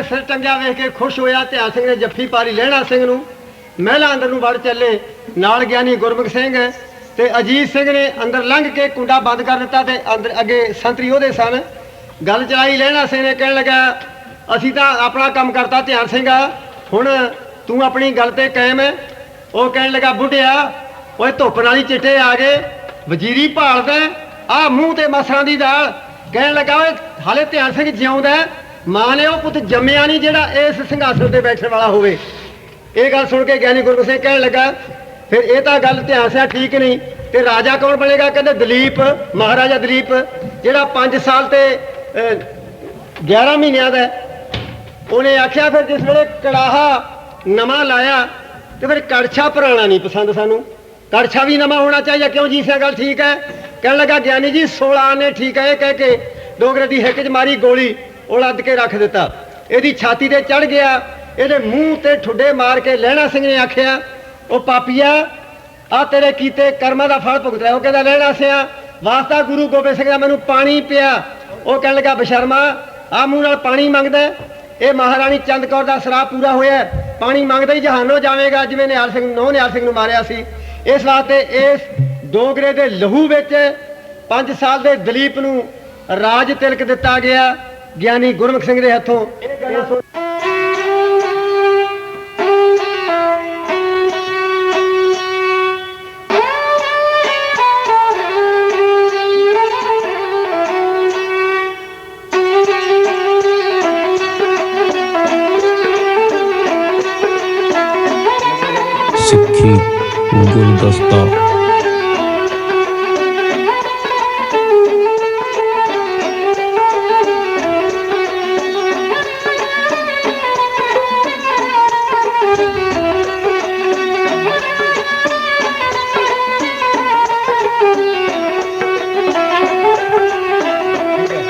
ਦਾ ਸਿਰ ਟੰਗਿਆ ਵੇਖ ਕੇ ਖੁਸ਼ ਹੋਇਆ ਧਿਆਨ ਸਿੰਘ ਨੇ ਜੱਫੀ ਪਾਰੀ ਲਹਿਣਾ ਸਿੰਘ ਨੂੰ। ਮਹਿਲਾ ਅੰਦਰ ਨੂੰ ਵੜ ਚੱਲੇ। ਨਾਲ ਗਿਆਨੀ ਗੁਰਮੁਖ ਸਿੰਘ ਤੇ ਅਜੀਤ ਸਿੰਘ ਨੇ ਅੰਦਰ ਲੰਘ ਕੇ ਕੁੰਡਾ ਬੰਦ ਕਰ ਦਿੱਤਾ ਤੇ ਅੰਦਰ ਅੱਗੇ ਸੰਤਰੀ ਉਹਦੇ ਸਨ। ਗੱਲ ਚਲਾਈ, ਲਹਿਣਾ ਸਿੰਘ ਨੇ ਕਹਿਣ ਲੱਗਾ, ਅਸੀਂ ਤਾਂ ਆਪਣਾ ਕੰਮ ਕਰਤਾ, ਧਿਆਨ ਸਿੰਘ ਹੁਣ ਤੂੰ ਆਪਣੀ ਗੱਲ ਤੇ ਕਾਇਮ ਹੈ। ਉਹ ਕਹਿਣ ਲੱਗਾ, ਬੁੱਢਿਆ, ਓਏ ਧੁੱਪ ਨਾਲ ਹੀ ਚਿੱਟੇ ਆ ਗਏ। ਵਜ਼ੀਰੀ ਭਾਲਦਾ ਆ ਮੂੰਹ ਤੇ ਮਸਰਾਂ ਦੀ ਦਾਲ। ਕਹਿਣ ਲੱਗਾ, ਓਏ ਹਾਲੇ ਧਿਆਨ ਸਿੰਘ ਜਿਉਂਦਾ ਮਾਂ ਨੇ ਉਹ ਪੁੱਤ ਜੰਮਿਆ ਨਹੀਂ ਜਿਹੜਾ ਇਸ ਸਿੰਘਾਸਨ ਤੇ ਬੈਠਣ ਵਾਲਾ ਹੋਵੇ। ਇਹ ਗੱਲ ਸੁਣ ਕੇ ਗਿਆਨੀ ਗੁਰੂ ਸਿੰਘ ਕਹਿਣ ਲੱਗਾ ਫਿਰ ਇਹ ਤਾਂ ਗੱਲ ਇਤਿਹਾਸ ਹੈ ਠੀਕ ਨਹੀਂ। ਤੇ ਰਾਜਾ ਕੌਣ ਬਣੇਗਾ? ਕਹਿੰਦੇ ਦਲੀਪ ਮਹਾਰਾਜਾ ਦਲੀਪ ਜਿਹੜਾ 5 ਸਾਲ ਤੇ ਅਹ, 11 ਮਹੀਨਿਆਂ ਦਾ ਉਹਨੇ ਆਖਿਆ ਫਿਰ ਜਿਸ ਵੇਲੇ ਕੜਾਹਾ ਨਵਾਂ ਲਾਇਆ ਤੇ ਫਿਰ ਕੜਛਾ ਪੁਰਾਣਾ ਨਹੀਂ ਪਸੰਦ ਸਾਨੂੰ। ਕੜਛਾ ਵੀ ਨਵਾਂ ਹੋਣਾ ਚਾਹੀਦਾ ਕਿਉਂ ਜੀ ਸਿਆ ਗੱਲ ਠੀਕ ਹੈ? ਕਹਿਣ ਲੱਗਾ ਗਿਆਨੀ ਜੀ 16 ਨੇ ਠੀਕ ਹੈ ਇਹ ਕਹਿ ਕੇ ਡੋਗਰੇ ਦੀ ਹਿੱਕ 'ਚ ਮਾਰੀ ਗੋਲੀ। ਉਹ ਲੱਦ ਕੇ ਰੱਖ ਦਿੱਤਾ। ਇਹਦੀ ਛਾਤੀ ਤੇ ਚੜ ਗਿਆ। ਇਹਦੇ ਮੂੰਹ ਤੇ ਠੁੱਡੇ ਮਾਰ ਕੇ ਲਹਿਣਾ ਸਿੰਘ ਨੇ ਆਖਿਆ, ਉਹ ਪਾਪੀਆ ਆ ਤੇਰੇ ਕੀਤੇ ਕਰਮਾਂ ਦਾ ਫਲ ਭੁਗਤ ਰਿਹਾ। ਉਹ ਕਹਿੰਦਾ ਲੈਣਾ ਸਿਆ, ਵਾਸਤਾ ਗੁਰੂ ਗੋਬਿੰਦ ਸਿੰਘ ਦਾ ਮੈਨੂੰ ਪਾਣੀ ਪਿਆ। ਉਹ ਕਹਿਣ ਲੱਗਾ, ਬਸ਼ਰਮਾ ਆ ਮੂੰਹ ਨਾਲ ਪਾਣੀ ਮੰਗਦਾ ਇਹ ਮਹਾਰਾਣੀ ਚੰਦ ਕੌਰ ਦਾ ਸਰਾਪ ਪੂਰਾ ਹੋਇਆ ਪਾਣੀ ਮੰਗਦਾ ਹੀ ਜਹਾਨੋਂ ਜਾਵੇਗਾ, ਜਿਵੇਂ ਨਿਹਾਲ ਸਿੰਘ, ਨੋ ਨਿਹਾਲ ਸਿੰਘ ਨੂੰ ਮਾਰਿਆ ਸੀ। ਇਸ ਵਾਸਤੇ ਇਸ ਡੋਗਰੇ ਦੇ ਲਹੂ ਵਿੱਚ 5 ਸਾਲ ਦੇ ਦਲੀਪ ਨੂੰ ਰਾਜ ਤਿਲਕ ਦਿੱਤਾ ਗਿਆ। ਗਿਆਨੀ ਗੁਰਮੁਖ ਸਿੰਘ ਦੇ ਹੱਥੋਂ ਸਿੱਖੀ ਗੁਰਦਸਤਾ Thank you.